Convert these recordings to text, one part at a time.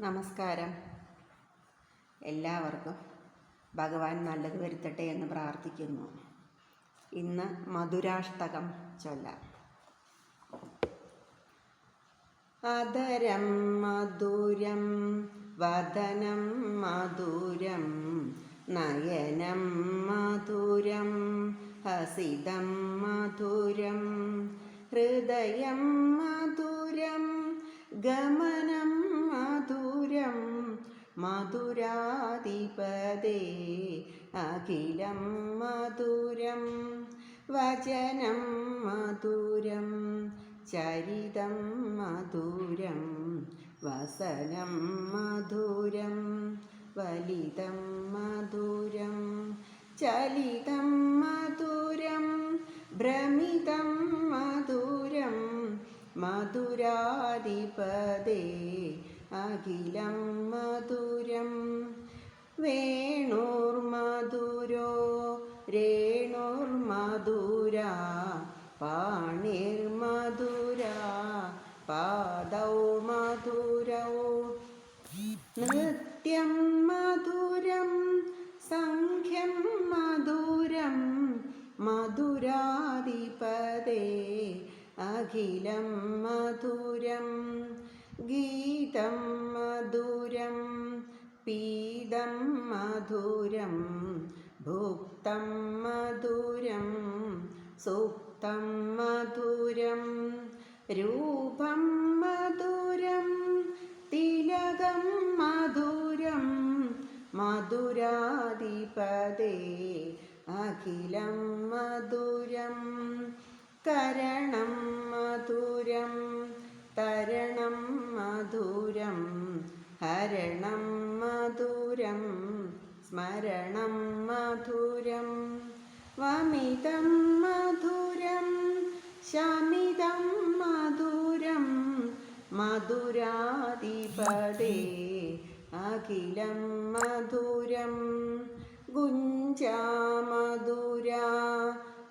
നമസ്കാരം. എല്ലാവർക്കും ഭഗവാൻ നല്ലത് വരുത്തട്ടെ എന്ന് പ്രാർത്ഥിക്കുന്നു. ഇന്ന് മധുരാഷ്ടകം ചൊല്ലാം. അതരം മധുരം വദനം മധുരം നയനം മധുരം ഹസിതം മധുരം ഹൃദയം മധുരം ഗമനം മധുരാധിപദേ അഖിലം മധുരം വചനം മധുരം ചരിതം മധുരം വസനം മധുരം വലിതം മധുരം ചലിതം മധുരം ഭ്രമിതം മധുരം മധുരാധിപദേ അഖിലം മധുരം. വേണുർമധുരോ രേണുർമധുര പാണിർമധുര പാദൗ മധുരൗ. നൃത്യം മധുരം സംഖ്യം മധുരം. മധുരാധിപദേ അഖിലം മധുരം. ഗീതം മധുരം പീതം മധുരം ഭുക്തം മധുരം സൂക്തം മധുരം രൂപം മധുരം തിലകം മധുരം മധുരാധിപതേ അഖിലം മധുരം കരണം ഹരണം മധുരം സ്മരണം മധുരം. വമിതം മധുരം ശമിതം മധുരം. മധുരാധിപദേ അഖിലം മധുരം. ഗുഞ്ചാമധുരാ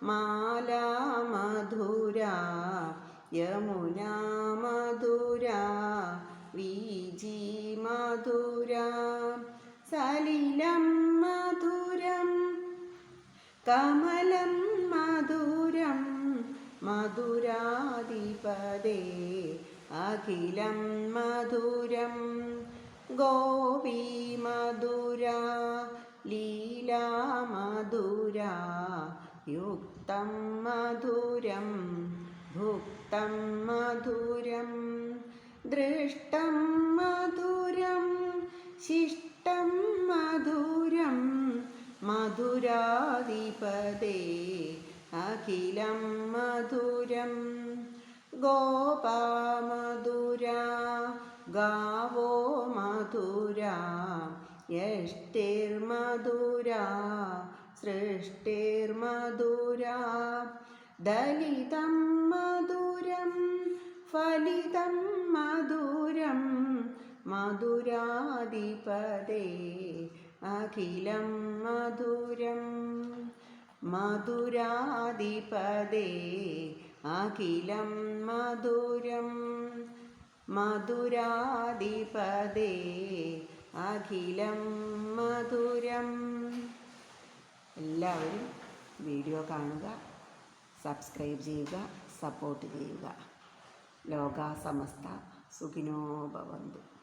മാലാ മധുരാ യമുനാ മധുരാ. വീജി മധുരാ സലിലം മധുരം കമലം മധുരം മധുരാധിപദേ അഖിലം മധുരം ഗോപി മധുര ലീലാ മധുര യുക്തം മധുരം ഭുക്തം മധുരം ദൃഷ്ടം മധുരം ശിഷ്ടം മധുരം മധുരാധിപതേ അഖിലം മധുരം. ഗോപമധുര ഗാവോ മധുര യഷ്ടിർമധുര സൃഷ്ടിർമധുര ദലിതം മധുരാധിപദേ അഖിലം മധുരം. മധുരാധിപദേ അഖിലം മധുരം. മധുരാധിപദേ അഖിലം മധുരം. എല്ലാവരും വീഡിയോ കാണുക സബ്സ്ക്രൈബ് ചെയ്യുക സപ്പോർട്ട് ചെയ്യുക. ലോക സമസ്ത സുഖിനോ ഭവന്തു.